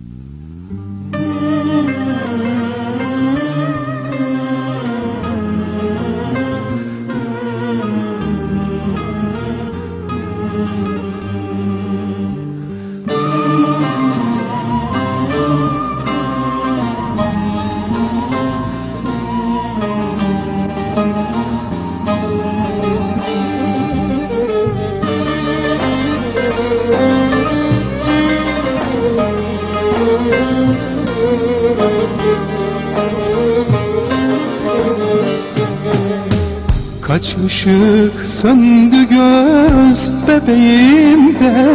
Mm-hmm. Kaç ışık söndü göz bebeğimde?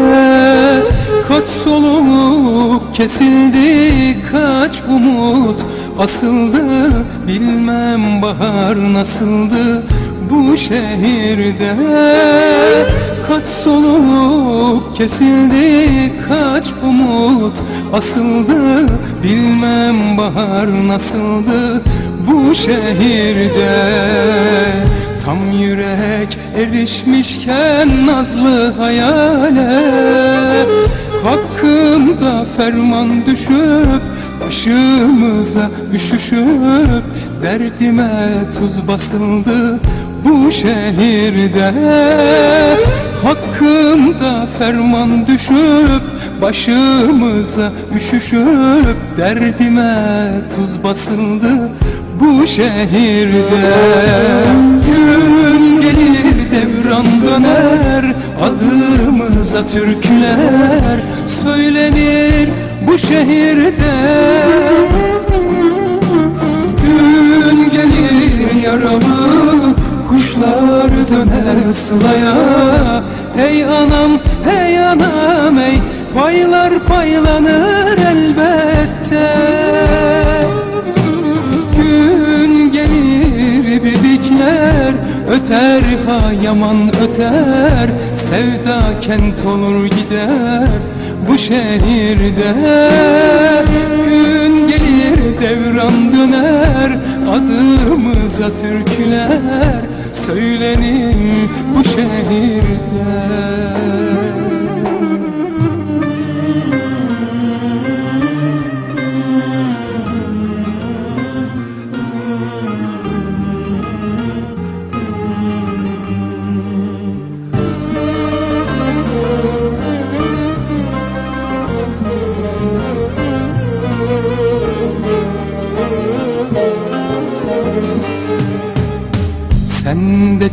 Kaç soluk kesildi kaç umut asıldı? Bilmem bahar nasıldı bu şehirde. Kaç soluk kesildi kaç umut asıldı? Bilmem bahar nasıldı bu şehirde Tam yürek erişmişken nazlı hayale. Hakkımda ferman düşüp Başımıza üşüşüp Derdime tuz basıldı bu şehirde. Hakkımda ferman düşüp Başımıza üşüşüp Derdime tuz basıldı bu şehirde. Gün gelir devran döner Adımıza türküler söylenir bu şehirde. Gün gelir yaralı Kuşlar döner sılaya. Hey anam hey anam hey Paylar paylanır elbette bibikler Öter ha yaman öter. Sevda kent olur gider Bu şehirde. Gün gelir devran döner Adımıza türküler. Söylenir bu şehirde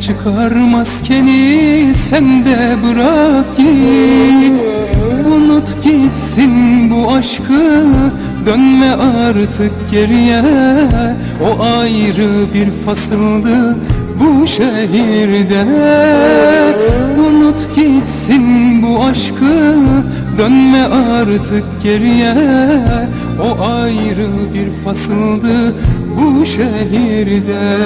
çıkar maskeni sen de bırak git. Unut gitsin bu aşkı dönme artık geriye. O ayrı bir fasıldı bu şehirde. Unut gitsin bu aşkı dönme artık geriye. O ayrı bir fasıldı bu şehirde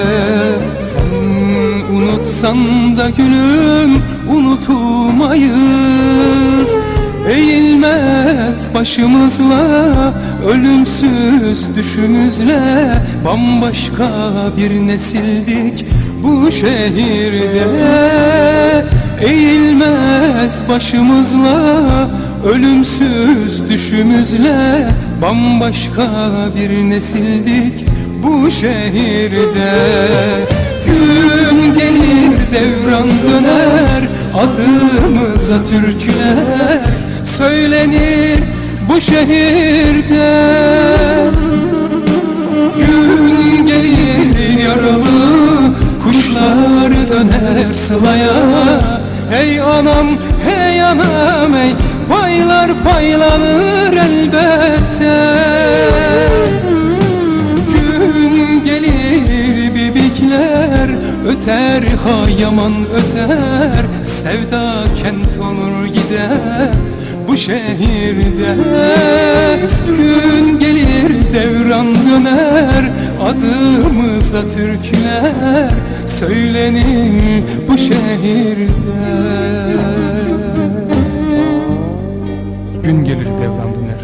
Unutsan da gülüm unutulmayız Eğilmez başımızla ölümsüz düşümüzle. Bambaşka bir nesildik bu şehirde. Eğilmez başımızla ölümsüz düşümüzle. Bambaşka bir nesildik bu şehirde. Gün gelir devran döner adımıza türküler. Söylenir bu şehirde. Gün gelir yaralı kuşlar döner sılaya Hey anam hey anam hey paylar paylanır elbette yaman öter Sevda kent olur gider bu şehirde. Gün gelir devran döner adımıza türküler Söylenir bu şehirde. Gün gelir devran döner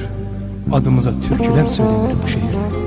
adımıza türküler söylenir bu şehirde